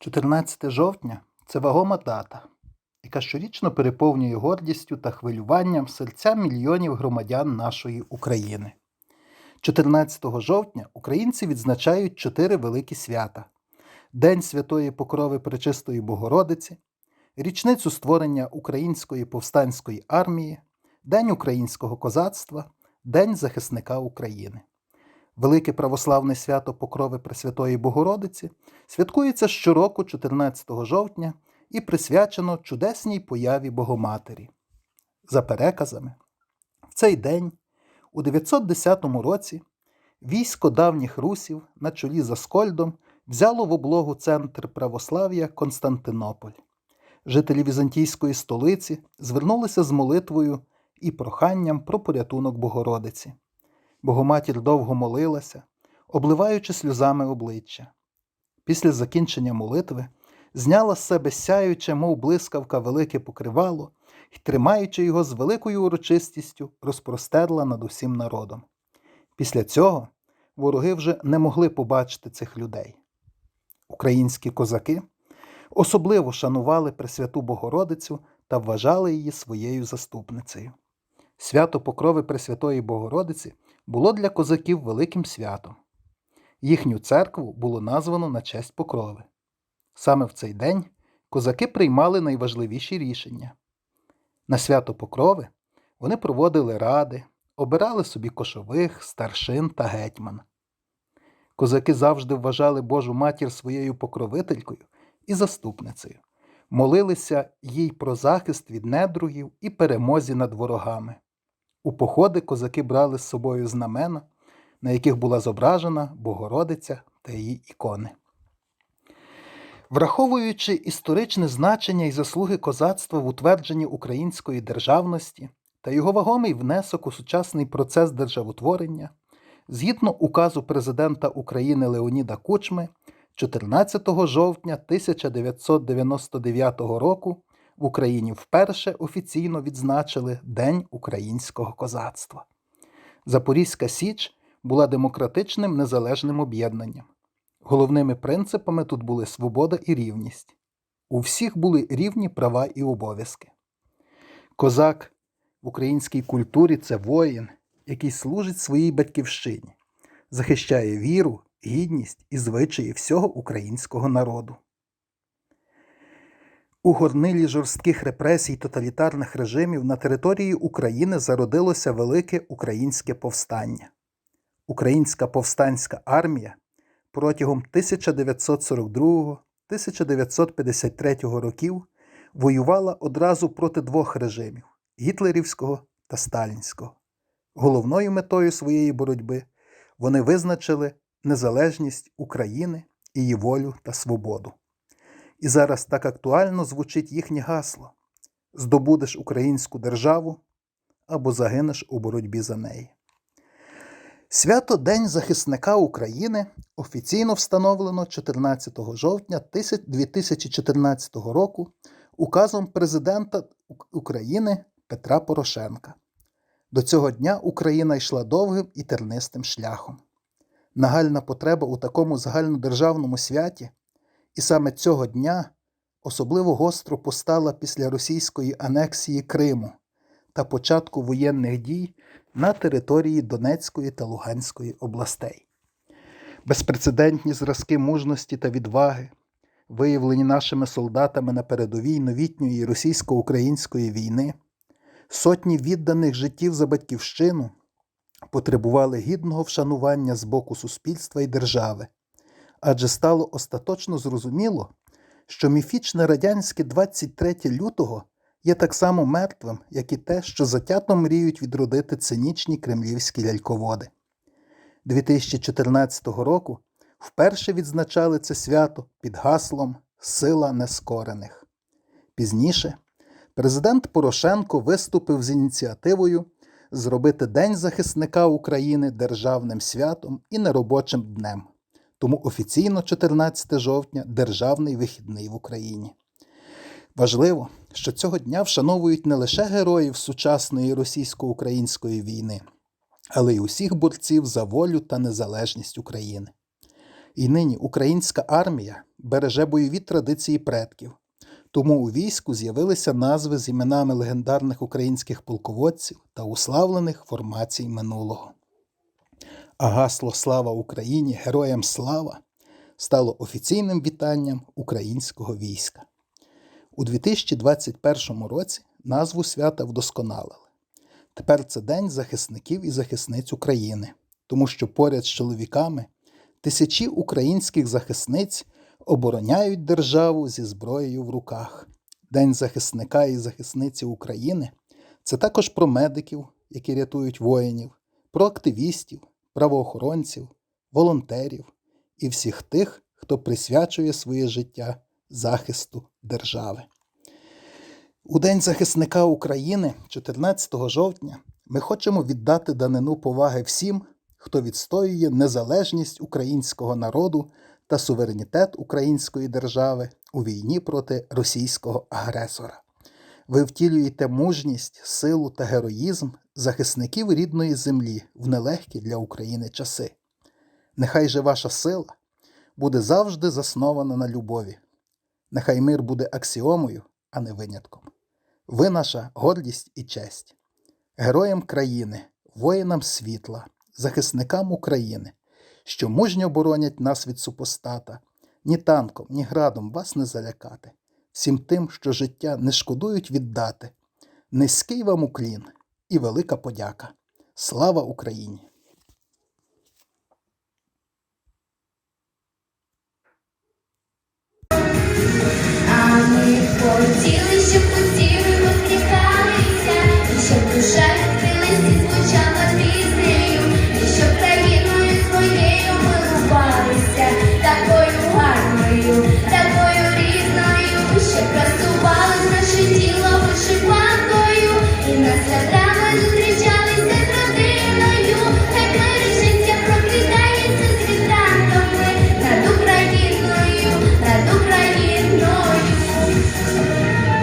14 жовтня це вагома дата, яка щорічно переповнює гордістю та хвилюванням серця мільйонів громадян нашої України. 14 жовтня українці відзначають чотири великі свята: День Святої Покрови Пречистої Богородиці, річницю створення Української повстанської армії, День українського козацтва, День захисника України. Велике православне свято Покрови Пресвятої Богородиці святкується щороку 14 жовтня і присвячено чудесній появі Богоматері. За переказами, в цей день, у 910 році, військо давніх русів на чолі з Аскольдом взяло в облогу центр православ'я Константинополь. Жителі візантійської столиці звернулися з молитвою і проханням про порятунок Богородиці. Богоматір довго молилася, обливаючи сльозами обличчя. Після закінчення молитви зняла з себе сяюче, мов блискавка, велике покривало і, тримаючи його з великою урочистістю, розпростерла над усім народом. Після цього вороги вже не могли побачити цих людей. Українські козаки особливо шанували Пресвяту Богородицю та вважали її своєю заступницею. Свято Покрови Пресвятої Богородиці було для козаків великим святом. Їхню церкву було названо на честь Покрови. Саме в цей день козаки приймали найважливіші рішення. На свято Покрови вони проводили ради, обирали собі кошових, старшин та гетьман. Козаки завжди вважали Божу матір своєю покровителькою і заступницею, молилися їй про захист від недругів і перемозі над ворогами. У походи козаки брали з собою знамена, на яких була зображена Богородиця та її ікони. Враховуючи історичне значення і заслуги козацтва в утвердженні української державності та його вагомий внесок у сучасний процес державотворення, згідно указу президента України Леоніда Кучми, 14 жовтня 1999 року в Україні вперше офіційно відзначили День українського козацтва. Запорізька Січ була демократичним незалежним об'єднанням. Головними принципами тут були свобода і рівність. У всіх були рівні права і обов'язки. Козак в українській культурі це воїн, який служить своїй батьківщині, захищає віру, гідність і звичаї всього українського народу. У горнилі жорстких репресій тоталітарних режимів на території України зародилося велике українське повстання. Українська повстанська армія протягом 1942-1953 років воювала одразу проти двох режимів гітлерівського та сталінського. Головною метою своєї боротьби вони визначили незалежність України, її волю та свободу. І зараз так актуально звучить їхнє гасло: здобудеш українську державу або загинеш у боротьбі за неї. Свято День захисника України офіційно встановлено 14 жовтня 2014 року указом Президента України Петра Порошенка. До цього дня Україна йшла довгим і тернистим шляхом. Нагальна потреба у такому загальнодержавному святі, і саме цього дня особливо гостро постала після російської анексії Криму та початку воєнних дій на території Донецької та Луганської областей. Безпрецедентні зразки мужності та відваги, виявлені нашими солдатами на передовій новітньої російсько-української війни, сотні відданих життів за батьківщину потребували гідного вшанування з боку суспільства і держави, адже стало остаточно зрозуміло, що міфічне радянське 23 лютого є так само мертвим, як і те, що затято мріють відродити цинічні кремлівські ляльководи. 2014 року вперше відзначали це свято під гаслом Сила нескорених. Пізніше президент Порошенко виступив з ініціативою зробити День захисника України державним святом і неробочим днем. Тому офіційно 14 жовтня державний вихідний в Україні. Важливо, що цього дня вшановують не лише героїв сучасної російсько-української війни, але й усіх борців за волю та незалежність України. І нині українська армія береже бойові традиції предків. Тому у війську з'явилися назви з іменами легендарних українських полководців та уславлених формацій минулого. А гасло Слава Україні! Героям слава! стало офіційним вітанням українського війська. У 2021 році назву свята вдосконалили. Тепер це День захисників і захисниць України, тому що поряд з чоловіками тисячі українських захисниць обороняють державу зі зброєю в руках. День захисника і захисниці України це також про медиків, які рятують воїнів, про активістів, правоохоронців, волонтерів і всіх тих, хто присвячує своє життя захисту держави. У День захисника України, 14 жовтня, ми хочемо віддати данину поваги всім, хто відстоює незалежність українського народу та суверенітет української держави у війні проти російського агресора. Ви втілюєте мужність, силу та героїзм захисників рідної землі в нелегкі для України часи. Нехай же ваша сила буде завжди заснована на любові. Нехай мир буде аксіомою, а не винятком. Ви наша гордість і честь. Героям країни, воїнам світла, захисникам України, що мужньо боронять нас від супостата, ні танком, ні градом вас не залякати, всім тим, що життя не шкодують віддати. Низький вам уклін і велика подяка. Слава Україні! А ми хотіли